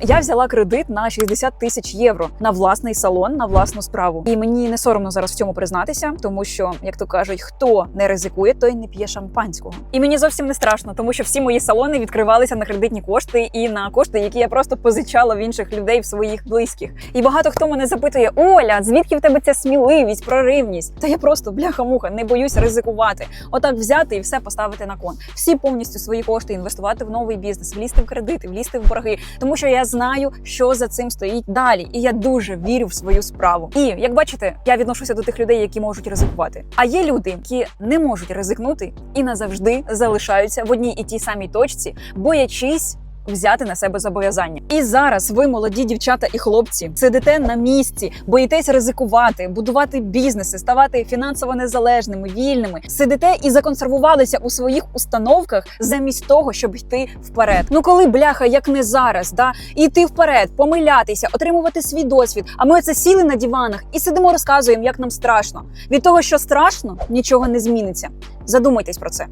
Я взяла кредит на 60 тисяч євро на власний салон, на власну справу. І мені не соромно зараз в цьому признатися, тому що, як то кажуть, хто не ризикує, той не п'є шампанського. І мені зовсім не страшно, тому що всі мої салони відкривалися на кредитні кошти і на кошти, які я просто позичала в інших людей в своїх близьких. І багато хто мене запитує: Оля, звідки в тебе ця сміливість, проривність? Та я просто бляха-муха, не боюсь ризикувати. Отак взяти і все поставити на кон. Всі повністю свої кошти інвестувати в новий бізнес, влізти в кредити, влізти в борги, тому що я знаю, що за цим стоїть далі, і я дуже вірю в свою справу. І як бачите, я відношуся до тих людей, які можуть ризикувати. А є люди, які не можуть ризикнути і назавжди залишаються в одній і тій самій точці, боячись. Взяти на себе зобов'язання, і зараз ви, молоді дівчата і хлопці, сидите на місці, боїтесь ризикувати, будувати бізнеси, ставати фінансово незалежними, вільними. Сидите і законсервувалися у своїх установках замість того, щоб йти вперед. Ну коли бляха, як не зараз, да іти вперед, помилятися, отримувати свій досвід. А ми оце сіли на диванах і сидимо, розказуємо, як нам страшно. Від того, що страшно, нічого не зміниться. Задумайтесь про це.